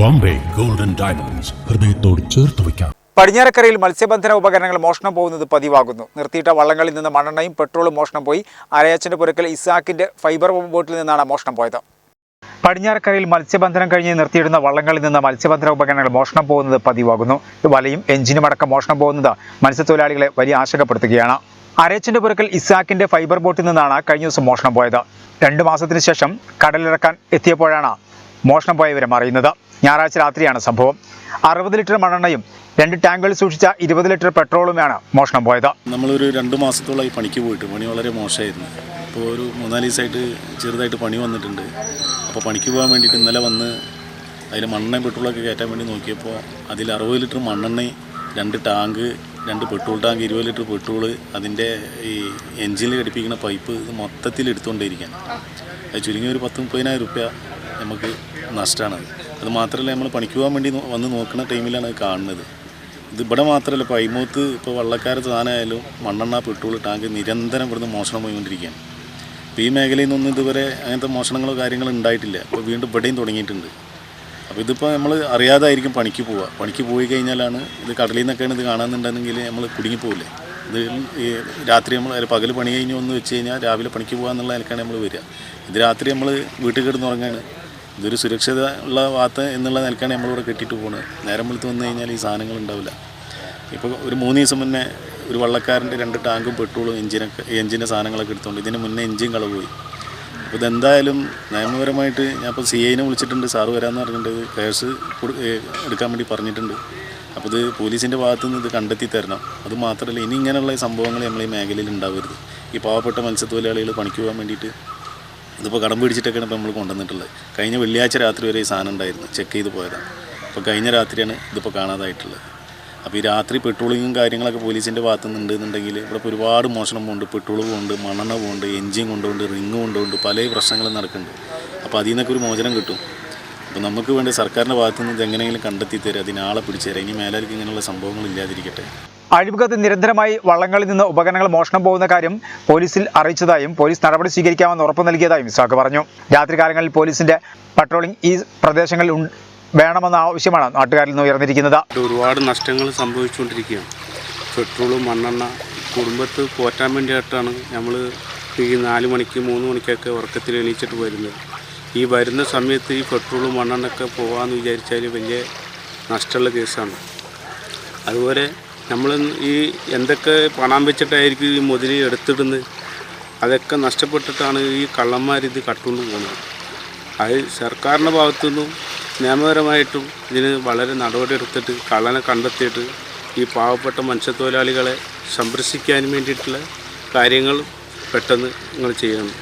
Bombay. Golden diamonds ഹൃദയത്തോട് ചേർത്ത് വയ്ക്കാം. പടിഞ്ഞാറക്കരയിൽ മത്സ്യബന്ധന ഉപകരണങ്ങൾ മോഷണം പോകുന്നത് പതിവാകുന്നു. നിർത്തിയിട്ട വള്ളങ്ങളിൽ നിന്ന് മണ്ണെണ്ണയും പെട്രോളും മോഷണം പോയി. അരയച്ചന്റെ പുരക്കൽ ഇസാക്കിന്റെ ഫൈബർ ബോട്ടിൽ നിന്നാണ് മോഷണം പോയത്. പടിഞ്ഞാറക്കരയിൽ മത്സ്യബന്ധനം കഴിഞ്ഞ് നിർത്തിയിടുന്ന വള്ളങ്ങളിൽ നിന്ന് മത്സ്യബന്ധന ഉപകരണങ്ങൾ മോഷണം പോകുന്നത് പതിവാകുന്നു. വലയും എഞ്ചിനും അടക്കം മോഷണം പോകുന്നത് മത്സ്യത്തൊഴിലാളികളെ വലിയ ആശങ്കപ്പെടുത്തുകയാണ്. അരയച്ചന്റെ പുരക്കൽ ഇസാക്കിന്റെ ഫൈബർ ബോട്ടിൽ നിന്നാണ് കഴിഞ്ഞ ദിവസം മോഷണം പോയത്. രണ്ടു മാസത്തിന് ശേഷം കടലിറക്കാൻ എത്തിയപ്പോഴാണ് മോഷണം പോയ വിവരം അറിയുന്നത്. ഞായറാഴ്ച രാത്രിയാണ് സംഭവം. അറുപത് ലിറ്റർ മണ്ണെണ്ണയും രണ്ട് ടാങ്കുകളിൽ സൂക്ഷിച്ച ഇരുപത് ലിറ്റർ പെട്രോളുമാണ് മോഷണം പോയത് നമ്മളൊരു രണ്ട് മാസത്തോളമായി പണിക്ക് പോയിട്ട് പണി വളരെ മോശമായിരുന്നു. അപ്പോൾ ഒരു മൂന്നാൽ ദിവസമായിട്ട് ചെറുതായിട്ട് പണി വന്നിട്ടുണ്ട്. അപ്പോൾ പണിക്ക് പോകാൻ വേണ്ടിയിട്ട് ഇന്നലെ വന്ന് അതിൽ മണ്ണെണ്ണയും പെട്രോളൊക്കെ കയറ്റാൻ വേണ്ടി നോക്കിയപ്പോൾ അതിൽ അറുപത് ലിറ്റർ മണ്ണെണ്ണയും രണ്ട് ടാങ്ക് രണ്ട് പെട്രോൾ ടാങ്ക് ഇരുപത് ലിറ്റർ പെട്രോൾ അതിന്റെ ഈ എഞ്ചിനിൽ ഘടിപ്പിക്കുന്ന പൈപ്പ് ഇത് മൊത്തത്തിൽ എടുത്തുകൊണ്ടേയിരിക്കാൻ അത് ചുരുങ്ങിയ ഒരു പത്ത് മുപ്പതിനായിരം റുപ്യ നമുക്ക് നഷ്ടമാണ് അത് മാത്രമല്ല നമ്മൾ പണിക്ക് പോകാൻ വേണ്ടി വന്ന് നോക്കുന്ന ടൈമിലാണ് കാണുന്നത്. ഇത് ഇവിടെ മാത്രമല്ല ഇപ്പോൾ അയിമൂത്ത് ഇപ്പോൾ വള്ളക്കാരെ താനായാലും മണ്ണെണ്ണ പെട്രോൾ ടാങ്ക് നിരന്തരം ഇവിടുന്ന് മോഷണം പോയിക്കൊണ്ടിരിക്കുകയാണ്. അപ്പോൾ ഈ മേഖലയിൽ നിന്നൊന്നും ഇതുവരെ അങ്ങനത്തെ മോഷണങ്ങളോ കാര്യങ്ങളോ ഉണ്ടായിട്ടില്ല. അപ്പോൾ വീണ്ടും ഇവിടെയും തുടങ്ങിയിട്ടുണ്ട്. അപ്പോൾ ഇതിപ്പോൾ നമ്മൾ അറിയാതായിരിക്കും പണിക്ക് പോവുക. പണിക്ക് പോയി കഴിഞ്ഞാലാണ് ഇത് കടലിൽ നിന്നൊക്കെയാണ് ഇത് കാണാമെന്നുണ്ടെങ്കിൽ നമ്മൾ കുടുങ്ങിപ്പോവില്ലേ ഇത് ഈ രാത്രി നമ്മൾ പകൽ പണി കഴിഞ്ഞ് വന്ന് വെച്ച് കഴിഞ്ഞാൽ രാവിലെ പണിക്ക് പോകാന്നുള്ള നിലക്കാണ് നമ്മൾ വരിക. ഇത് രാത്രി നമ്മൾ വീട്ടിൽ കിടന്ന് ഉറങ്ങാണ് ഇതൊരു സുരക്ഷിത ഉള്ള ഭാഗത്ത് എന്നുള്ള നിലക്കാണ് നമ്മളിവിടെ കെട്ടിയിട്ട് പോകുന്നത് നേരം വെളുത്ത് വന്നു കഴിഞ്ഞാൽ ഈ സാധനങ്ങൾ ഉണ്ടാവില്ല. ഇപ്പോൾ ഒരു മൂന്ന് ദിവസം മുന്നേ ഒരു വള്ളക്കാരന്റെ രണ്ട് ടാങ്കും പെട്രോളും എഞ്ചിനൊക്കെ എഞ്ചിന്റെ സാധനങ്ങളൊക്കെ എടുത്തുകൊണ്ട് ഇതിന് മുന്നേ എഞ്ചിൻ കളവ് പോയി. അപ്പോൾ ഇതെന്തായാലും നിയമപരമായിട്ട് ഞാൻ ഇപ്പോൾ സി ഐനെ വിളിച്ചിട്ടുണ്ട്. സാറ് വരാമെന്ന് പറഞ്ഞിട്ടുണ്ട്. കേസ് എടുക്കാൻ വേണ്ടി പറഞ്ഞിട്ടുണ്ട്. അപ്പോൾ ഇത് പോലീസിന്റെ ഭാഗത്തു നിന്ന് ഇത് കണ്ടെത്തി തരണം. അത് മാത്രമല്ല ഇനി ഇങ്ങനെയുള്ള സംഭവങ്ങൾ നമ്മൾ ഈ മേഖലയിൽ ഉണ്ടാവരുത്. ഈ പാവപ്പെട്ട മത്സ്യത്തൊഴിലാളികൾ പണിക്ക് പോകാൻ വേണ്ടിയിട്ട് ഇതിപ്പോൾ കടം പിടിച്ചിട്ടൊക്കെയാണ് ഇപ്പോൾ നമ്മൾ കൊണ്ടുവന്നിട്ടുള്ളത്. കഴിഞ്ഞ വെള്ളിയാഴ്ച രാത്രി വരെ ഈ സാധനം ഉണ്ടായിരുന്നു. ചെക്ക് ചെയ്ത് പോയതാണ് അപ്പോൾ കഴിഞ്ഞ രാത്രിയാണ് ഇതിപ്പോൾ കാണാതായിട്ടുള്ളത്. അപ്പോൾ ഈ രാത്രി പെട്രോളിങ്ങും കാര്യങ്ങളൊക്കെ പോലീസിന്റെ ഭാഗത്തു നിന്നുണ്ട് എന്നുണ്ടെങ്കിൽ ഇവിടെ ഇപ്പോൾ ഒരുപാട് മോഷണം പോകുന്നുണ്ട് പെട്രോൾ പോകുന്നുണ്ട് മണ്ണെണ്ണ പോകുന്നുണ്ട് എൻജിൻ കൊണ്ടുപോകുന്നുണ്ട് റിങ് കൊണ്ടുപോകുന്നുണ്ട് പല പ്രശ്നങ്ങളും നടക്കുന്നുണ്ട്. അപ്പോൾ അതിൽ നിന്നൊക്കെ ഒരു മോചനം കിട്ടും. അപ്പോൾ നമുക്ക് വേണ്ടി സർക്കാരിന്റെ ഭാഗത്തു നിന്ന് ഇത് എങ്ങനെയെങ്കിലും കണ്ടെത്തി തരാം അതിനാളെ പിടിച്ചു തരാം. ഇനി മേലാർക്ക് ഇങ്ങനെയുള്ള സംഭവങ്ങൾ ഇല്ലാതിരിക്കട്ടെ. അഴിമുഖത്ത് നിരന്തരമായി വള്ളങ്ങളിൽ നിന്ന് ഉപകരണങ്ങൾ മോഷണം പോകുന്ന കാര്യം പോലീസിൽ അറിയിച്ചതായും പോലീസ് നടപടി സ്വീകരിക്കാമെന്ന് ഉറപ്പ് നൽകിയതായും ഇസാഖ് പറഞ്ഞു. രാത്രികാലങ്ങളിൽ പോലീസിന്റെ പട്രോളിംഗ് ഈ പ്രദേശങ്ങളിൽ വേണമെന്ന ആവശ്യമാണ് നാട്ടുകാരിൽ നിന്ന് ഉയർന്നിരിക്കുന്നത്. ഒരുപാട് നഷ്ടങ്ങൾ സംഭവിച്ചുകൊണ്ടിരിക്കുകയാണ്. പെട്രോളും മണ്ണെണ്ണ കുടുംബത്ത് പോറ്റാൻ വേണ്ടിയിട്ടാണ് നമ്മൾ ഈ നാല് മണിക്ക് മൂന്ന് മണിക്കൊക്കെ ഉറക്കത്തിൽ എണീച്ചിട്ട് വരുന്നത്. ഈ വരുന്ന സമയത്ത് ഈ പെട്രോളും മണ്ണെണ്ണൊക്കെ പോകാമെന്ന് വിചാരിച്ചാൽ വലിയ നഷ്ടമുള്ള കേസാണ്. അതുപോലെ നമ്മൾ ഈ എന്തൊക്കെ പണം വെച്ചിട്ടായിരിക്കും ഈ മുതൽ എടുത്തിടുന്നത്? അതൊക്കെ നഷ്ടപ്പെട്ടിട്ടാണ് ഈ കള്ളന്മാരിത് കട്ടുകൊണ്ട് പോകുന്നത് അത് സർക്കാരിന്റെ ഭാഗത്തുനിന്നും നിയമപരമായിട്ടും ഇതിന് വളരെ നടപടിയെടുത്തിട്ട് കള്ളനെ കണ്ടെത്തിയിട്ട് ഈ പാവപ്പെട്ട മത്സ്യത്തൊഴിലാളികളെ സംരക്ഷിക്കാൻ വേണ്ടിയിട്ടുള്ള കാര്യങ്ങൾ പെട്ടെന്ന് നിങ്ങൾ ചെയ്യണം.